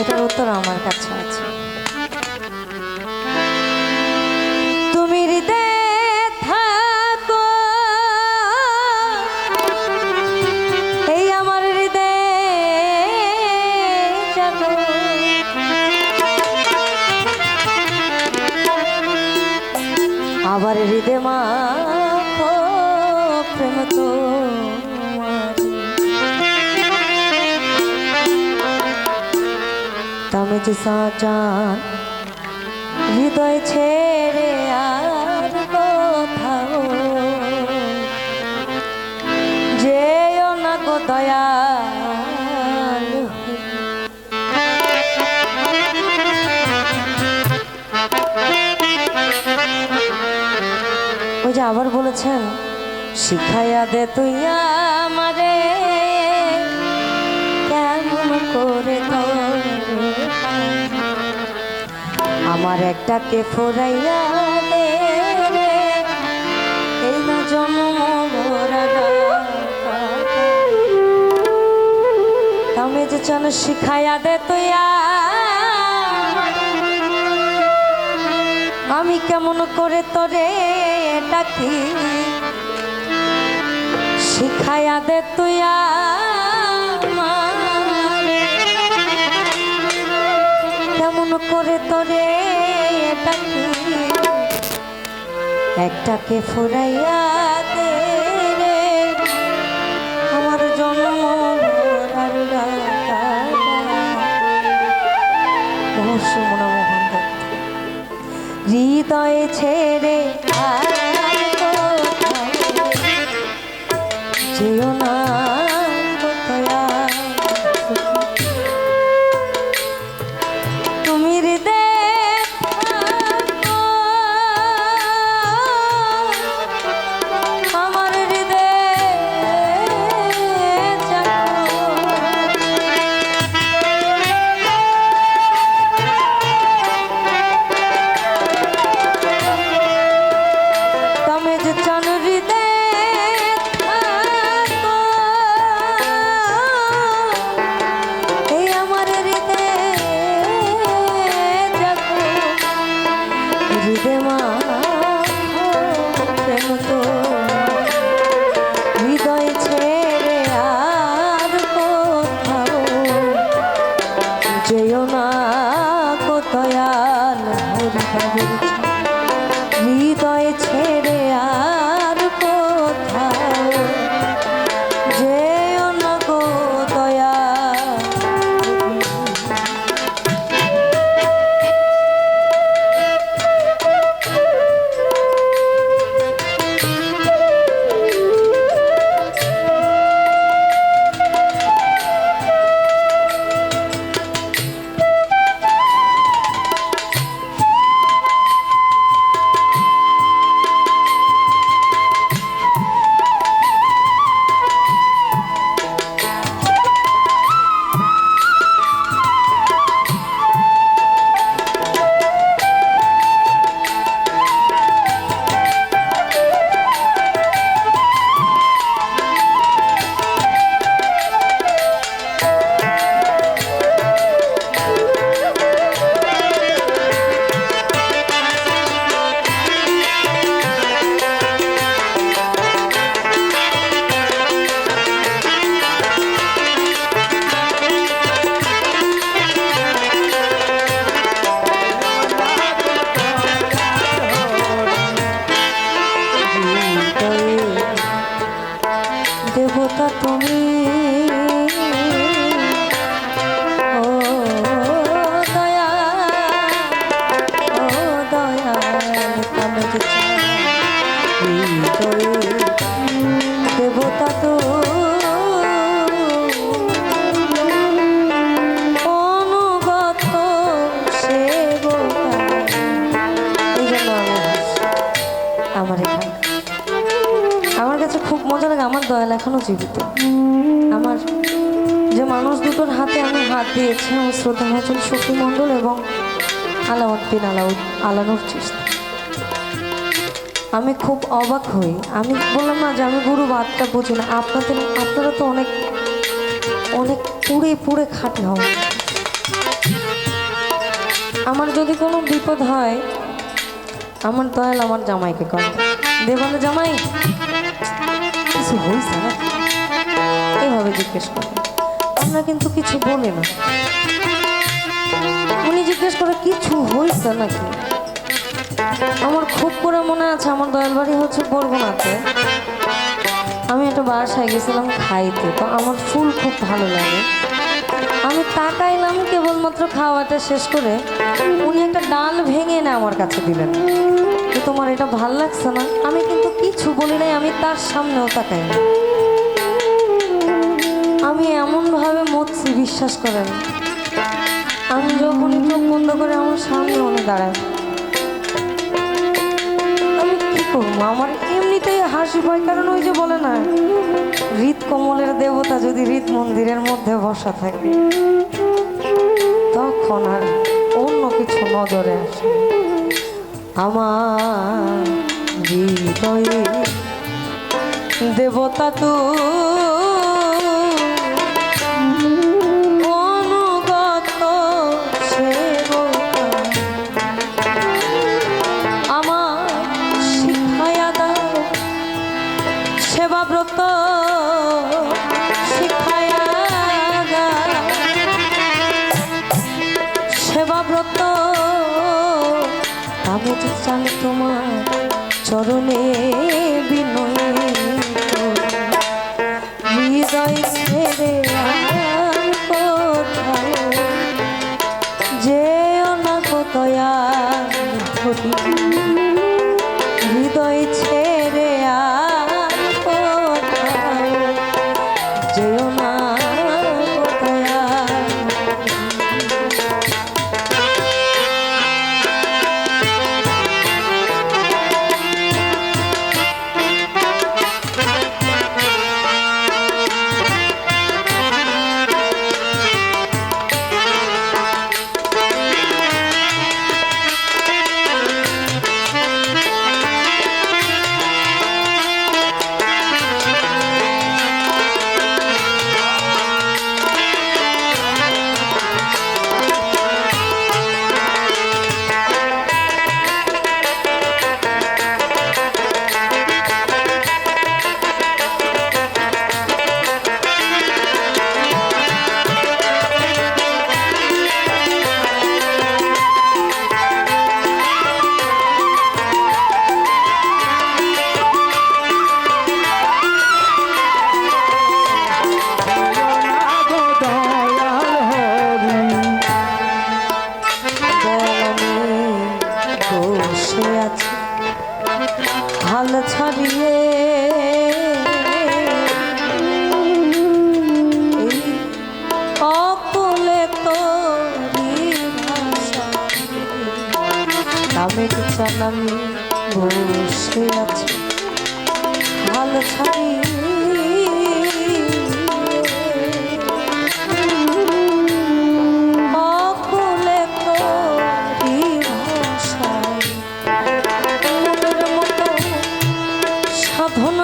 এটার উত্তর আমার কাছে আছে। তুমি আবার হৃদয় মা প্রেম তো। তুমি যে সাজান হৃদয় ছেড়ে আর কোথাও যেও না গো দয়াল ওই যে আবার বলেছেন, শিখাইয়া দে তুই আমারে, কেমন করে আমার একটাকে ফোরাইয়া দে যে চল শিখাইয়া দে আমি কেমন করে তোরে ডাকি? শিখাইয়া দে তুই আমারে। কেমন করে তোরে একটাকে ফুরাইয়া দে আমার জন্ম রহস্য মনোমোহন হৃদয়ে ছেড়ে আর তুমি দয়াল এখনও জীবিত। আমার যে মানুষ দুটোর হাতে আমি হাত দিয়েছি, আমার শ্রদ্ধা ভাজন শক্তি মণ্ডল এবং আলাউদ্দিন আলাউ আলানুর চিস্তি। আমি খুব অবাক হই। আমি বললাম, না, যে আমি গুরু বাদটা বুঝি না। আপনাদের, আপনারা তো অনেক অনেক পুড়ে পুড়ে খাটে হওয়া আমার যদি কোনো বিপদ হয়, আমার দয়াল আমার জামাইকে কল দেবালে জামাই কিছু হয়েছে না এইভাবে জিজ্ঞেস করে। আমরা কিন্তু কিছু বলি না। উনি জিজ্ঞেস করে, কিছু হয়েছে নাকি? আমার খুব করে মনে আছে, আমার দয়াল বাড়ি হচ্ছে বরগুনাতে। আমি একটা বাসায় গেছিলাম খাইতে, তো আমার ফুল খুব ভালো লাগে। আমি তাকাইলাম, কেবলমাত্র খাওয়াটা শেষ করে উনি একটা ডাল ভেঙে না আমার কাছে দিলেন। তোমার এটা ভালো লাগছে না? আমি কিন্তু কিছু বলি নাই, আমি তার সামনেও তাকাই না। আমি এমনভাবে মরছি, বিশ্বাস করেন। আমি যখন চোখ বন্ধ করে আমার সামনে উনি দাঁড়ায়। আমি কি করব? আমার এমনিতেই হাসি পায়, কারণ ওই যে বলে না, হৃদ কমলের দেবতা যদি হৃদ মন্দিরের মধ্যে বসা থাকে, তখন আর অন্য কিছু নজরে আসে। আমার হৃদয়ে দেবতা তো চরণে চান আমি বসে আছে। হাল ছাড়ি সাধন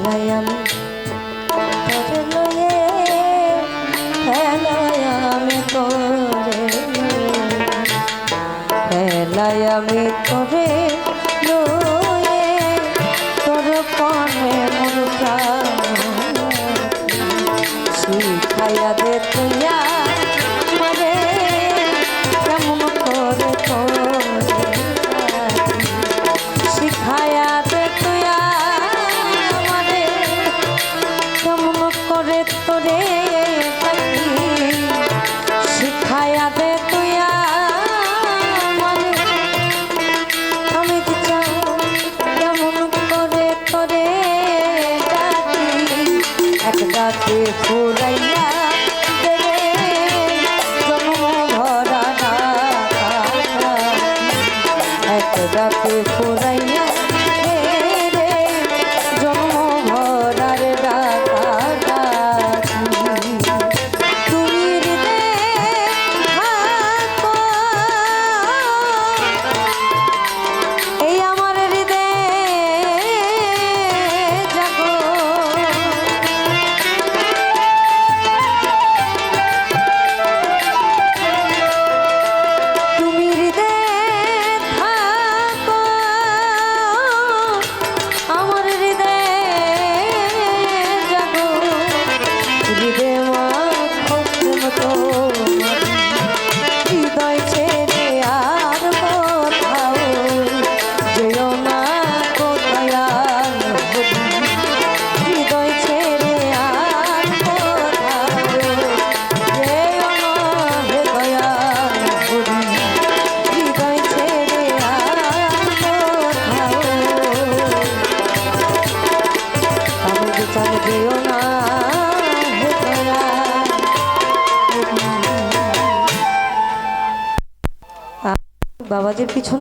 খেলায় আমি তোর লয়ে খেলায় আমি তোরে। খেলায় আমি তোরে লয়ে, তোর কনে মন শিখাইয়া দে তুইয়া এক 이렇게 전